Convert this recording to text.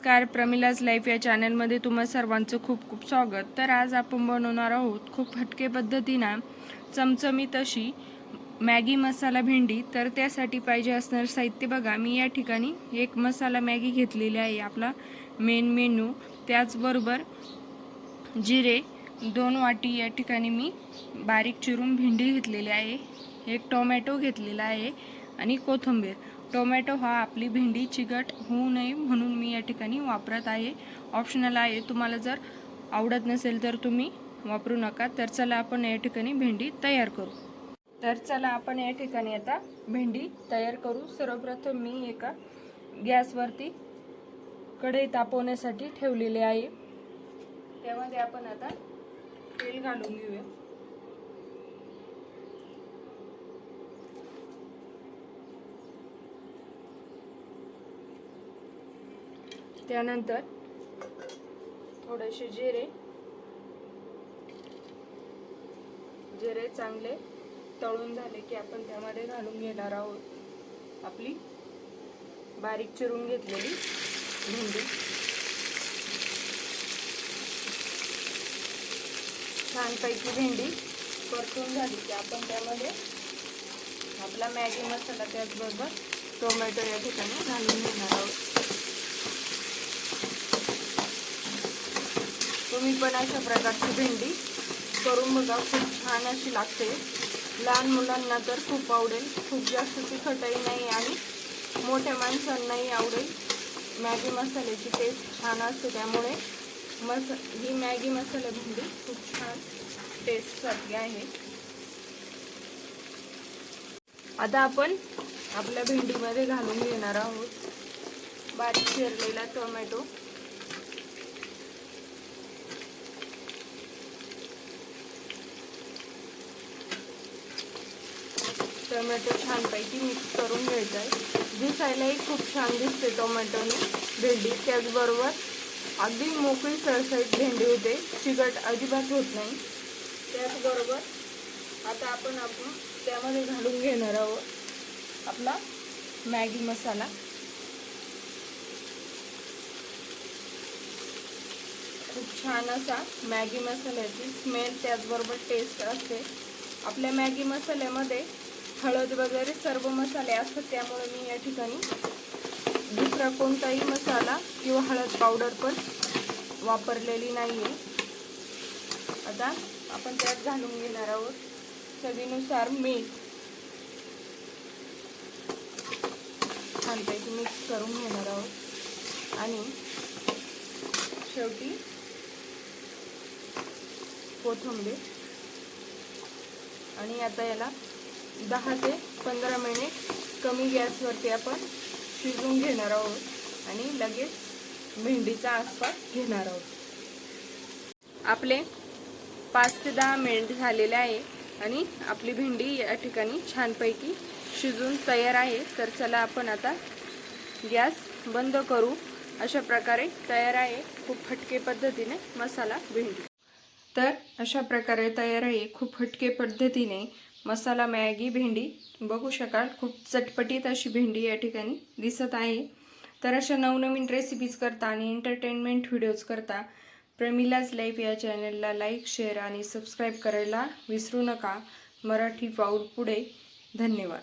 नमस्कार प्रमिलाज लाईफ या चॅनलमध्ये तुम्हा सर्वांचं खूप खूप स्वागत. तर आज आपण बनवणार आहोत खूप हटके पद्धतीनं चमचमीत अशी मॅगी मसाला भेंडी. तर त्यासाठी पाहिजे असणार साहित्य बघा मी या ठिकाणी एक मसाला मॅगी घेतलेली आहे आपला मेन मेनू. त्याचबरोबर जिरे दोन वाटी या ठिकाणी मी बारीक चिरून भेंडी घेतलेली आहे एक टोमॅटो घेतलेला आहे आणि कोथिंबीर. टोमॅटो हा आपली भेंडी चिकट होऊ नये म्हणून मी या ठिकाणी वापरत आहे. ऑप्शनल आहे. तुम्हाला जर आवडत नसेल तर तुम्ही वापरू नका. तर चला आपण या ठिकाणी भेंडी तयार करू. तर चला आपण या ठिकाणी आता भेंडी तयार करू. सर्वप्रथम मी एका गॅसवरती कढई तापवण्यासाठी ठेवलेले आहे. त्यामध्ये आपण आता तेल घालून घेऊया. त्यानंतर थोडेसे जिरे. जिरे चांगले तळून झाले की आपण त्यामध्ये घालून घेणार आहोत. आपली बारीक चिरून घेतलेली भेंडी. छानपैकी भेंडी परतून झाली की आपण त्यामध्ये आपला मॅगी मसाला त्याचबरोबर टोमॅटो या ठिकाणी घालून घेणार आहोत. तुम्ही पण अशा प्रकारची भेंडी करून बघा खूप छान अशी लागते. लहान मुलांना तर खूप आवडेल. खूप जास्त तिखटही नाही आणि मोठ्या माणसांनाही आवडेल. मॅगी मसाल्याची टेस्ट छान असते त्यामुळे मस ही मॅगी मसाला भेंडी खूप छान टेस्टसारखी आहे. आता आपण आपल्या भेंडीमध्ये घालून घेणार आहोत. बारीक चिरलेला टोमॅटो टोमॅटो छानपैकी मिक्स करून घ्यायचं आहे दिसायलाही खूप छान दिसते टोमॅटोने. भेंडी त्याचबरोबर अगदी मोकळी सळसळीत भेंडी होते. चिकट अजिबात होत नाही. त्याचबरोबर आता आपण आपण त्यामध्ये घालून घेणार आहोत आपला मॅगी मसाला. खूप छान असा मॅगी मसाल्याची स्मेल त्याचबरोबर टेस्ट असते. आपल्या मॅगी मसाल्यामध्ये हळद वगैरे सर्व मसाले असतात त्यामुळे मी या ठिकाणी दुसरा कोणताही मसाला किंवा हळद पावडर पण वापरलेली नाही आहे आता आपण त्यात घालून घेणार आहोत चवीनुसार मीठ. छानपैकी मिक्स करून घेणार आहोत. आणि शेवटी कोथिंबीर. आणि आता याला दहा ते पंधरा मिनिट कमी गॅसवरती आपण शिजवून घेणार आहोत आणि लगेच भेंडीचा आस्वाद घेणार आहोत. आपले पाच ते दहा मिनिट झालेले आहे आणि आपली भेंडी या ठिकाणी छानपैकी शिजून तयार आहे. तर चला आपण आता गॅस बंद करू. अशा प्रकारे तयार आहे. खूप फटके पद्धतीने मसाला भेंडी. तर अशा प्रकारे तयार आहे. खूप फटके पद्धतीने मसाला मॅगी भेंडी. बघू शकाल खूप चटपटीत अशी भेंडी या ठिकाणी दिसत आहे. तर अशा नवनवीन रेसिपीज करता आणि एंटरटेनमेंट व्हिडिओज करता प्रमिलाज लाईफ या चॅनलला लाईक शेअर आणि सबस्क्राईब करायला विसरू नका. मराठी पाऊल पुढे. धन्यवाद.